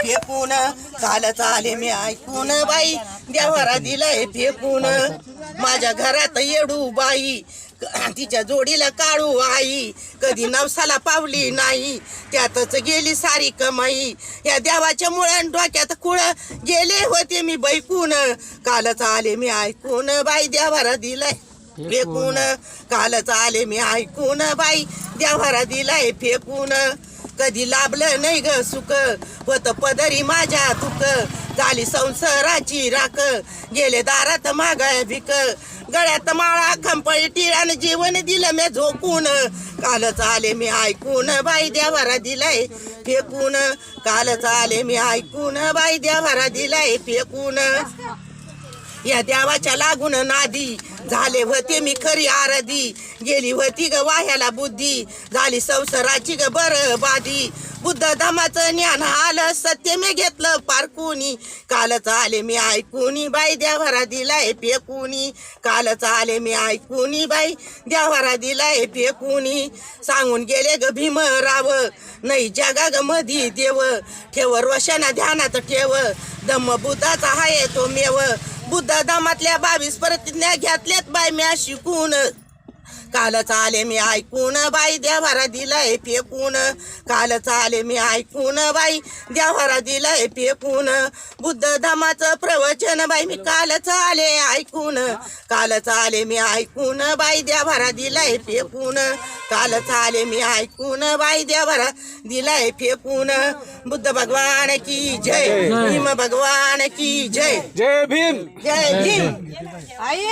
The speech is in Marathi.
फेकून कालच आले मी ऐकून बाई देवारा दिलाय फेकून. माझ्या घरात येडू बाई तिच्या जोडीला काळू आई कधी नवसाला पावली नाही त्यातच गेली सारी कमाई. या देवाच्या मुळान डोक्यात कुळ गेले होते मी बैकून. कालच आले मी ऐकून बाई देवारा दिलाय फेकून. कालच आले मी ऐकून बाई देवारा दिलाय फेकून. कधी लाभलं नाही ग सुख. होत पदरी माझ्या तुक झाली संसाराची राख. गेले दारात मागाय भिक. गळ्यात माळा खंपळी टिळान जीवन दिलं मी झोकून. कालच आले मी ऐकून बाई देवारा दिलाय फेकून. कालच आले मी ऐकून बाई देवारा दिलाय फेकून. या देवाच्या लागून नादी झाले होते मी खरी आरधी. गेली होती ग वाह्याला बुद्धी. झाली संसाराची ग बर बाधी बुद्ध धमाचं ज्ञान आलं सत्य मी घेतलं पारकुनी कालच आले मी ऐकुनी बाई देवारा दिलाय कुणी कालच आले मी ऐकुनी बाई देवारा दिलाय फेकुनी. सांगून गेले ग भीमराव नाही जगा ग मधी देव. ठेव रोशना ध्यानात ठेव. दम बुद्धाचा हाय तो मेव. बुद्ध धामातल्या बावीस प्रतिज्ञा घेतल्यात बाय म्या शिकून कालच आले मी ऐकून बाई देवारा दिलाय फेकून. कालच आले मी ऐकून बाई देवारा दिलाय फेकून. बुद्ध धमाचं प्रवचन बाई मी कालच आले ऐकून. कालच आले मी ऐकून बाई देवारा दिलाय फेकून. कालच आले मी ऐकून बाई देवारा दिलाय फेकून. बुद्ध भगवान की जय. भीम भगवान की जय. जय भीम. जय भीम. आई